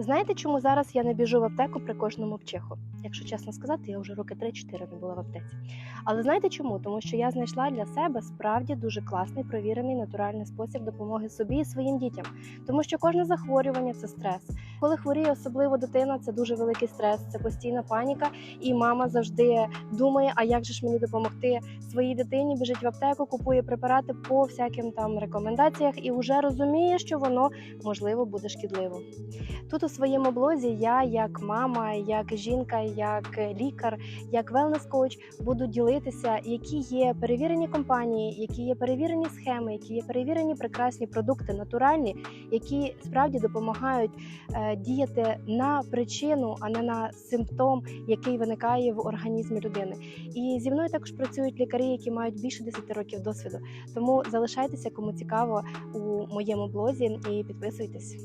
Знаєте, чому зараз я не біжу в аптеку при кожному вчиху? Якщо чесно сказати, я вже роки 3-4 не була в аптеці. Але знаєте чому? Тому що я знайшла для себе справді дуже класний, провірений натуральний спосіб допомоги собі і своїм дітям. Тому що кожне захворювання це стрес. Коли хворіє, особливо дитина, це дуже великий стрес, це постійна паніка, і мама завжди думає, а як же ж мені допомогти своїй дитині, біжить в аптеку, купує препарати по всяким там рекомендаціях і вже розуміє, що воно можливо буде шкідливо. Тут у своєму блозі я, як мама, як жінка, як лікар, як велнес-коуч, буду ділитися, які є перевірені компанії, які є перевірені схеми, які є перевірені прекрасні продукти, натуральні, які справді допомагають е, діяти на причину, а не на симптом, який виникає в організмі людини. І зі мною також працюють лікарі, які мають більше 10 років досвіду. Тому залишайтеся, кому цікаво у моєму блозі, і підписуйтесь.